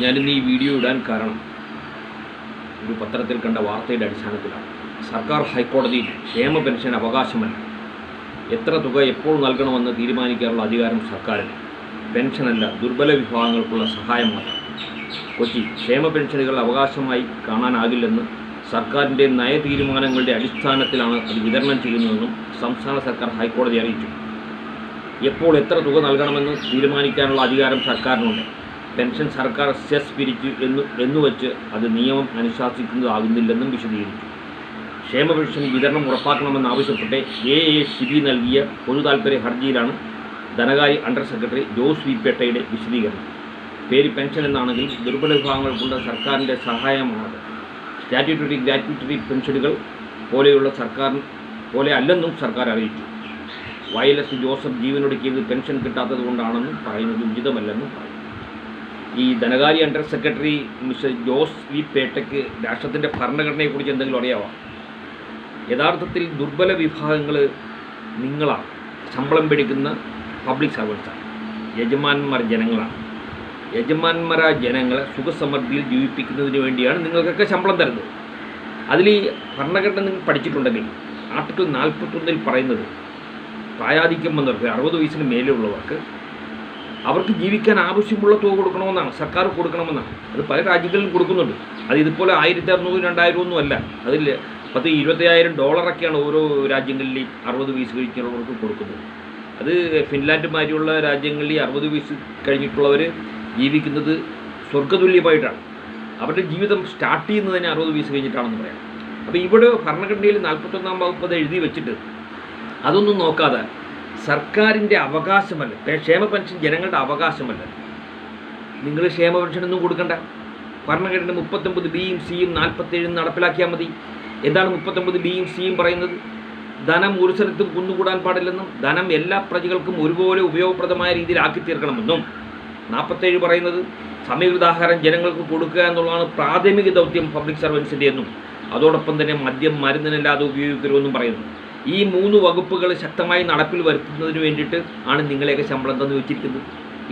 ഞാനിന്ന് ഈ വീഡിയോ ഇടാൻ കാരണം ഒരു പത്രത്തിൽ കണ്ട വാർത്തയുടെ അടിസ്ഥാനത്തിലാണ്. സർക്കാർ ഹൈക്കോടതി ക്ഷേമ പെൻഷൻ അവകാശമല്ല. എത്ര തുക എപ്പോൾ നൽകണമെന്ന് തീരുമാനിക്കാനുള്ള അധികാരം സർക്കാരിന്. പെൻഷനല്ല ദുർബല വിഭാഗങ്ങൾക്കുള്ള സഹായം മാത്രം. കൊച്ചി ക്ഷേമ പെൻഷനുകൾ അവകാശമായി കാണാനാകില്ലെന്ന് സർക്കാരിന്റെ നയതീരുമാനങ്ങളുടെ അടിസ്ഥാനത്തിലാണ് അത് വിതരണം ചെയ്യുന്നതെന്നും സംസ്ഥാന സർക്കാർ ഹൈക്കോടതി അറിയിച്ചു. എപ്പോൾ എത്ര തുക നൽകണമെന്ന് തീരുമാനിക്കാനുള്ള അധികാരം സർക്കാരിനുണ്ട്. പെൻഷൻ സർക്കാർ സെസ് പിരിച്ചു എന്ന് എന്നുവച്ച് അത് നിയമം അനുശാസിക്കുന്നതാകുന്നില്ലെന്നും വിശദീകരിച്ചു. ക്ഷേമ പെൻഷൻ വിതരണം ഉറപ്പാക്കണമെന്നാവശ്യപ്പെട്ട് എ എ ശിബി നൽകിയ പൊതു താൽപ്പര്യ ഹർജിയിലാണ് ധനകാര്യ അണ്ടർ സെക്രട്ടറി ജോസ് വി പേട്ടയുടെ വിശദീകരണം. പേര് പെൻഷൻ എന്നാണെങ്കിൽ ദുർബല വിഭാഗങ്ങൾക്കുള്ള സർക്കാരിന്റെ സഹായമാണത്. സ്റ്റാറ്റ്യൂട്ടറി ഗ്രാറ്റ്യൂട്ടറി പെൻഷനുകൾ പോലെയുള്ള സർക്കാർ പോലെ അല്ലെന്നും സർക്കാർ അറിയിച്ചു. വയലസ് ജോസഫ് ജീവനൊടുക്കിയത് പെൻഷൻ കിട്ടാത്തത് കൊണ്ടാണെന്നും പറയുന്നത് ഉചിതമല്ലെന്നും പറയും ഈ ധനകാര്യ under secretary mister Jose V പേട്ടയ്ക്ക് രാഷ്ട്രത്തിന്റെ ഭരണഘടനയെക്കുറിച്ച് എന്തെങ്കിലും അറിയാമോ യഥാർത്ഥത്തിൽ ദുർബല വിഭാഗങ്ങൾ നിങ്ങളാണ്. ശമ്പളം പിടിക്കുന്ന പബ്ലിക് സർവൻസാണ് യജമാന്മാർ ജനങ്ങളാണ്. യജമാന്മാരായ ജനങ്ങളെ സുഖസമൃദ്ധിയിൽ ജീവിപ്പിക്കുന്നതിന് വേണ്ടിയാണ് നിങ്ങൾക്കൊക്കെ ശമ്പളം തരുന്നത്. അതിൽ ഈ ഭരണഘടന നിങ്ങൾ പഠിച്ചിട്ടുണ്ടെങ്കിൽ ആർട്ടിക്കിൾ നാൽപ്പത്തൊന്നിൽ പറയുന്നത് പ്രായാധിക്യം വന്നവർക്ക് അറുപത് വയസ്സിന് മേലെയുള്ളവർക്ക് അവർക്ക് ജീവിക്കാൻ ആവശ്യമുള്ള തുക കൊടുക്കണമെന്നാണ് സർക്കാർ കൊടുക്കണമെന്നാണ്. അത് പല രാജ്യങ്ങളിലും കൊടുക്കുന്നുണ്ട്. അത് ഇതുപോലെ ആയിരത്തി അറുന്നൂറ് രണ്ടായിരം ഒന്നും അല്ല. അതിൽ പത്ത് ഇരുപത്തയ്യായിരം ഡോളറൊക്കെയാണ് ഓരോ രാജ്യങ്ങളിലെയും അറുപത് വയസ്സ് കഴിഞ്ഞുള്ളവർക്ക് കൊടുക്കുന്നത്. അത് ഫിൻലാൻഡ് മാതിരിയുള്ള രാജ്യങ്ങളിൽ അറുപത് വയസ്സ് കഴിഞ്ഞിട്ടുള്ളവർ ജീവിക്കുന്നത് സ്വർഗതുല്യമായിട്ടാണ് അവരുടെ ജീവിതം സ്റ്റാർട്ട് ചെയ്യുന്നത് തന്നെ അറുപത് വയസ്സ് കഴിഞ്ഞിട്ടാണെന്ന് പറയാം. അപ്പോൾ ഇവിടെ ഭരണഘടനയിൽ നാൽപ്പത്തൊന്നാം വകുപ്പ് അത് എഴുതി വെച്ചിട്ട് അതൊന്നും നോക്കാതെ സർക്കാരിന്റെ അവകാശമല്ല ക്ഷേമ പെൻഷൻ ജനങ്ങളുടെ അവകാശമല്ല. നിങ്ങൾ ക്ഷേമ പെൻഷനൊന്നും കൊടുക്കണ്ട. ഭരണഘടന മുപ്പത്തൊമ്പത് ബിയും സിയും നാൽപ്പത്തേഴും നടപ്പിലാക്കിയാൽ മതി. എന്താണ് മുപ്പത്തൊമ്പത് ബിയും സിയും പറയുന്നത്? ധനം ഒരു സ്ഥലത്തും കുന്നുകൂടാൻ പാടില്ലെന്നും ധനം എല്ലാ പ്രജകൾക്കും ഒരുപോലെ ഉപയോഗപ്രദമായ രീതിയിൽ ആക്കി തീർക്കണമെന്നും. നാൽപ്പത്തേഴ് പറയുന്നത് സമീകൃതാഹാരം ജനങ്ങൾക്ക് കൊടുക്കുക എന്നുള്ളതാണ് പ്രാഥമിക ദൗത്യം പബ്ലിക് സർവൻസിന്റെ എന്നും അതോടൊപ്പം തന്നെ മദ്യം മരുന്നിനല്ലാതെ ഉപയോഗിക്കരുമെന്നും പറയുന്നു. ഈ മൂന്ന് വകുപ്പുകൾ ശക്തമായി നടപ്പിൽ വരുത്തുന്നതിന് വേണ്ടിയിട്ട് ആണ് നിങ്ങളെയൊക്കെ ശമ്പളം തന്നു വെച്ചിരിക്കുന്നത്.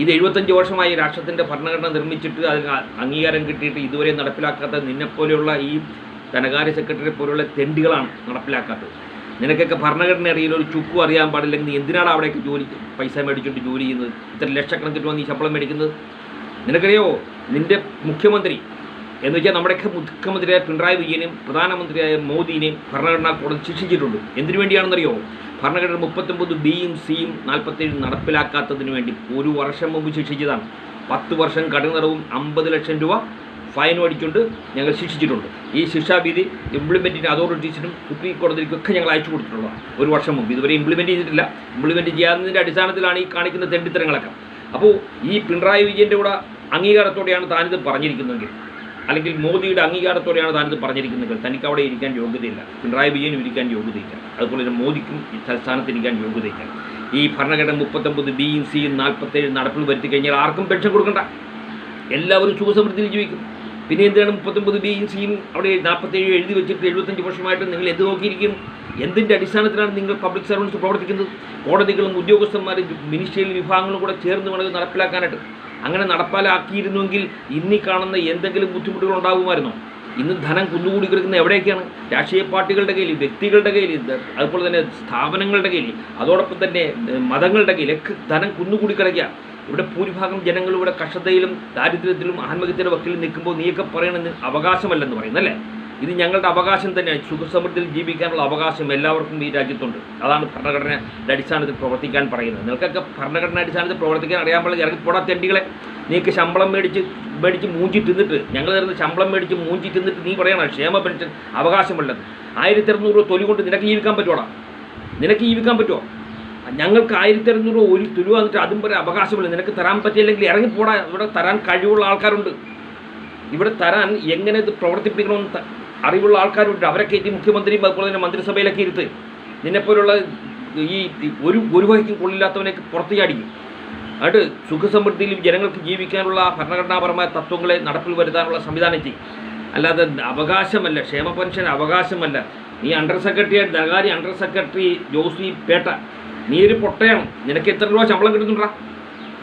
ഇത് എഴുപത്തഞ്ച് വർഷമായി രാഷ്ട്രത്തിന്റെ ഭരണഘടന നിർമ്മിച്ചിട്ട് അതിന് അംഗീകാരം കിട്ടിയിട്ട് ഇതുവരെ നടപ്പിലാക്കാത്ത നിന്നെപ്പോലെയുള്ള ഈ ധനകാര്യ സെക്രട്ടറി പോലുള്ള തെണ്ടികളാണ് നടപ്പിലാക്കാത്തത്. നിനക്കൊക്കെ ഭരണഘടന അറിയില്ല ഒരു ചുക്കും അറിയാൻ പാടില്ലെങ്കിൽ നീ എന്തിനാണ് അവിടേക്ക് ജോലി പൈസ മേടിച്ചുകൊണ്ട് ജോലി ചെയ്യുന്നത്? ഇത്ര ലക്ഷക്കണക്കിന് രൂപ നീ ശമ്പളം മേടിക്കുന്നത്? നിനക്കറിയോ? നിന്റെ മുഖ്യമന്ത്രി എന്ന് വെച്ചാൽ നമ്മുടെയൊക്കെ മുഖ്യമന്ത്രിയായ പിണറായി വിജയനെയും പ്രധാനമന്ത്രിയായ മോദിനെയും ഭരണഘടനാ കോടതി ശിക്ഷിച്ചിട്ടുണ്ട്. എന്തിനു വേണ്ടിയാണെന്നറിയോ? ഭരണഘടന മുപ്പത്തൊമ്പത് ബിയും സിയും നാൽപ്പത്തേഴ് നടപ്പിലാക്കാത്തതിന് വേണ്ടി ഒരു വർഷം മുമ്പ് ശിക്ഷിച്ചതാണ്. പത്ത് വർഷം കടുനിറവും അമ്പത് ലക്ഷം രൂപ ഫൈൻ അടിച്ചുകൊണ്ട് ഞങ്ങൾ ശിക്ഷിച്ചിട്ടുണ്ട്. ഈ ശിക്ഷാവിധി ഇംപ്ലിമെന്റിന് അതോറിറ്റീസിനും സുപ്രീം കോടതിക്കൊക്കെ ഞങ്ങൾ അയച്ചു കൊടുത്തിട്ടുള്ളതാണ്. ഒരു വർഷം മുമ്പ്. ഇതുവരെ ഇംപ്ലിമെന്റ് ചെയ്തിട്ടില്ല. ഇംപ്ലിമെന്റ് ചെയ്യാത്തതിന്റെ അടിസ്ഥാനത്തിലാണ് ഈ കാണിക്കുന്ന തെണ്ടിത്തരങ്ങളൊക്കെ. അപ്പോൾ ഈ പിണറായി വിജയന്റെ കൂടെ അംഗീകാരത്തോടെയാണ് താനിത് പറഞ്ഞിരിക്കുന്നതെങ്കിൽ അല്ലെങ്കിൽ മോദിയുടെ അംഗീകാരത്തോടെയാണ് താനിത് പറഞ്ഞിരിക്കുന്നത്. തനിക്ക് അവിടെ ഇരിക്കാൻ യോഗ്യതയില്ല. പിണറായി വിജയനും ഇരിക്കാൻ യോഗ്യതയില്ല. അതുപോലെ തന്നെ മോദിക്കും ഇരിക്കാൻ യോഗ്യതയില്ല. ഈ ഭരണഘടന മുപ്പത്തൊമ്പത് ബിയും സിയും നാൽപ്പത്തേഴ് നടപ്പിൽ വരുത്തി കഴിഞ്ഞാൽ ആർക്കും പെൻഷൻ കൊടുക്കണ്ട. എല്ലാവരും സുഖസമൃദ്ധിയിൽ ജീവിക്കും. പിന്നെ എന്തിനാണ് മുപ്പത്തൊമ്പത് ബിയും സിയും അവിടെ നാൽപ്പത്തേഴ് എഴുതി വെച്ചിട്ട് എഴുപത്തഞ്ച് വർഷമായിട്ട് നിങ്ങൾ എന്ത് നോക്കിയിരിക്കും? എന്തിന്റെ അടിസ്ഥാനത്തിലാണ് നിങ്ങൾ പബ്ലിക് സർവൻസ് പ്രവർത്തിക്കുന്നത്? കോടതികളും ഉദ്യോഗസ്ഥന്മാരും മിനിസ്ട്രിയൽ വിഭാഗങ്ങളും കൂടെ ചേർന്ന് വേണം നടപ്പിലാക്കാനായിട്ട്. അങ്ങനെ നടപ്പിലാക്കിയിരുന്നുവെങ്കിൽ ഇന്നീ കാണുന്ന എന്തെങ്കിലും ബുദ്ധിമുട്ടുകൾ ഉണ്ടാകുമായിരുന്നോ? ഇന്ന് ധനം കുന്നുകൂടി കിടക്കുന്ന എവിടെയൊക്കെയാണ്? രാഷ്ട്രീയ പാർട്ടികളുടെ കയ്യിൽ വ്യക്തികളുടെ കയ്യിൽ അതുപോലെ തന്നെ സ്ഥാപനങ്ങളുടെ കയ്യിൽ അതോടൊപ്പം തന്നെ മതങ്ങളുടെ കയ്യിൽ ധനം കുന്നുകൂടി കിടക്കുക ഇവിടെ ഭൂരിഭാഗം ജനങ്ങൾ ഇവിടെ കഷ്ടതയിലും ദാരിദ്ര്യത്തിലും ആത്മഹത്യയുടെ വക്കിലും നിൽക്കുമ്പോൾ നീയൊക്കെ പറയണമെന്ന് അവകാശമല്ലെന്ന് പറയുന്നല്ലേ ഇത് ഞങ്ങളുടെ അവകാശം തന്നെയാണ്. സുഖസമൃദ്ധിയിൽ ജീവിക്കാനുള്ള അവകാശം എല്ലാവർക്കും ഈ രാജ്യത്തുണ്ട്. അതാണ് ഭരണഘടനയുടെ അടിസ്ഥാനത്തിൽ പ്രവർത്തിക്കാൻ പറയുന്നത്. നിങ്ങൾക്കൊക്കെ ഭരണഘടന അടിസ്ഥാനത്തിൽ പ്രവർത്തിക്കാൻ അറിയാൻ പാടില്ല ഇറങ്ങി പോടാ തെണ്ടികളെ. നീക്ക് ശമ്പളം മേടിച്ച് മേടിച്ച് മൂഞ്ചി തിന്നിട്ട് ഞങ്ങൾ തരുന്ന ശമ്പളം മേടിച്ച് മൂഞ്ചി തിന്നിട്ട് നീ പറയണം ക്ഷേമ പെൻഷൻ അവകാശമുള്ളത് ആയിരത്തി അറുന്നൂറ് തൊലി കൊണ്ട് നിനക്ക് ജീവിക്കാൻ പറ്റുമോടാ നിനക്ക് ജീവിക്കാൻ പറ്റുമോ ഞങ്ങൾക്ക് ആയിരത്തി അറുന്നൂറ് ഒരു തുലു വന്നിട്ട് അതും വരെ അവകാശമില്ല. നിനക്ക് തരാൻ പറ്റിയില്ലെങ്കിൽ ഇറങ്ങിപ്പോടാ ഇവിടെ തരാൻ കഴിവുള്ള ആൾക്കാരുണ്ട്. ഇവിടെ തരാൻ എങ്ങനെ ഇത് പ്രവർത്തിപ്പിക്കണമെന്ന് അറിവുള്ള ആൾക്കാരുണ്ട്. അവരൊക്കെ ഇത് മുഖ്യമന്ത്രിയും അതുപോലെ തന്നെ മന്ത്രിസഭയിലൊക്കെ ഇരുത്ത് നിന്നെപ്പോലുള്ള ഈ ഒരു ഒരു വഹിക്കും കൊള്ളില്ലാത്തവനെയൊക്കെ പുറത്തു ചാടിക്കും അത് സുഖസമൃദ്ധിയിൽ ജനങ്ങൾക്ക് ജീവിക്കാനുള്ള ഭരണഘടനാപരമായ തത്വങ്ങളെ നടപ്പിൽ വരുത്താനുള്ള സംവിധാനം ചെയ്യും. അല്ലാതെ അവകാശമല്ല. ക്ഷേമ പെൻഷൻ അവകാശമല്ല. ഈ അണ്ടർ സെക്രട്ടറി ധനകാര്യ അണ്ടർ സെക്രട്ടറി ജോസി പേട്ട നീ ഒരു പൊട്ടയാണ്. നിനക്ക് എത്ര രൂപ ശമ്പളം കിട്ടുന്നുണ്ടാ?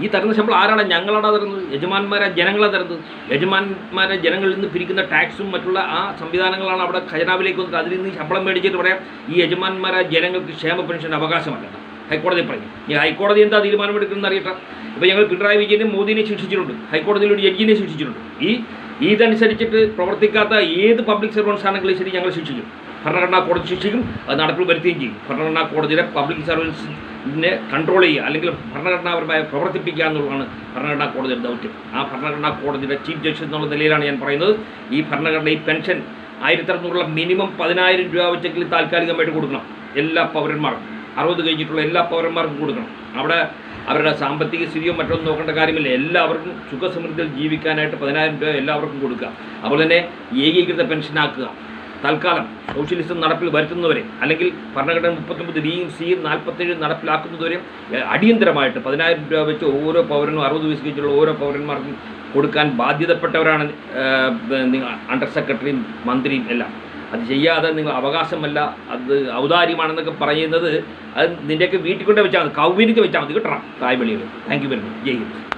ഈ തരുന്ന ശമ്പളം ആരാണ് ഞങ്ങളാണ് തരുന്നത്? യജമാന്മാരെ ജനങ്ങളെ തരുന്നത്. യജമാന്മാരെ ജനങ്ങളിൽ നിന്ന് പിരിക്കുന്ന ടാക്സും മറ്റുള്ള ആ സംവിധാനങ്ങളാണ് അവിടെ ഖജനാവിലേക്ക് വന്നിട്ട് അതിൽ നിന്ന് ശമ്പളം മേടിച്ചിട്ട് പറയാം ഈ യജമാന്മാരെ ജനങ്ങൾക്ക് ക്ഷേമ പെൻഷൻ അവകാശമല്ല. ഹൈക്കോടതി പറഞ്ഞു ഈ ഹൈക്കോടതി എന്താ തീരുമാനമെടുക്കുന്നത് അറിയട്ടെ? ഇപ്പോൾ ഞങ്ങൾ പിണറായി വിജയനെ മോദിനെ ശിക്ഷിച്ചിട്ടുണ്ട്. ഹൈക്കോടതിയിൽ ഒരു ജഡ്ജിനെ ശിക്ഷിച്ചിട്ടുണ്ട്. ഈ ഇതനുസരിച്ചിട്ട് പ്രവർത്തിക്കാത്ത ഏത് പബ്ലിക് സർവൻസ് ആണെങ്കിലും ശരി ഞങ്ങൾ ശിക്ഷിക്കും. ഭരണഘടനാ കോടതി ശിക്ഷിക്കും അത് നടപ്പിൽ വരുത്തുകയും ചെയ്യും. ഭരണഘടനാ കോടതിയുടെ പബ്ലിക് സർവീസിനെ കൺട്രോൾ ചെയ്യുക അല്ലെങ്കിൽ ഭരണഘടനാപരമായി പ്രവർത്തിപ്പിക്കുക എന്നുള്ളതാണ് ഭരണഘടനാ കോടതിയുടെ ദൗത്യം. ആ ഭരണഘടനാ കോടതിയുടെ ചീഫ് ജസ്റ്റിസ് എന്നുള്ള നിലയിലാണ് ഞാൻ പറയുന്നത്. ഈ ഭരണഘടന ഈ പെൻഷൻ ആയിരത്തി അറുന്നൂറുള്ള മിനിമം പതിനായിരം രൂപ വെച്ചെങ്കിലും താൽക്കാലികമായിട്ട് കൊടുക്കണം. എല്ലാ പൗരന്മാർക്കും. അറുപത് കഴിഞ്ഞിട്ടുള്ള എല്ലാ പൗരന്മാർക്കും കൊടുക്കണം. അവിടെ അവരുടെ സാമ്പത്തിക സ്ഥിതിയോ മറ്റൊന്നും നോക്കേണ്ട കാര്യമില്ല. എല്ലാവർക്കും സുഖസമൃദ്ധിയിൽ ജീവിക്കാനായിട്ട് പതിനായിരം രൂപ എല്ലാവർക്കും കൊടുക്കുക. അതുപോലെ തന്നെ ഏകീകൃത പെൻഷനാക്കുക തൽക്കാലം സോഷ്യലിസം നടപ്പിൽ വരുത്തുന്നവരെ അല്ലെങ്കിൽ ഭരണഘടന മുപ്പത്തൊമ്പത് ബിയും സിയും നാൽപ്പത്തേഴ് നടപ്പിലാക്കുന്നതുവരെ ഏഹ്, അടിയന്തരമായിട്ട് പതിനായിരം രൂപ വെച്ച് ഓരോ പൗരനും അറുപത് വയസ്സ് വെച്ചുള്ള ഓരോ പൗരന്മാർക്കും കൊടുക്കാൻ ബാധ്യതപ്പെട്ടവരാണ് അണ്ടർ സെക്രട്ടറിയും മന്ത്രിയും എല്ലാം. അത് ചെയ്യാതെ നിങ്ങൾ അവകാശമല്ല അത് ഔദാര്യമാണെന്നൊക്കെ പറയുന്നത് അത് നിന്റെയൊക്കെ വീട്ടിൽ കൊണ്ട് വെച്ചാൽ മതി. കൗവിനിക്ക് വെച്ചാൽ മതി. കിട്ടണം. തായ്വെളിയിൽ thank you very much Jai Hind.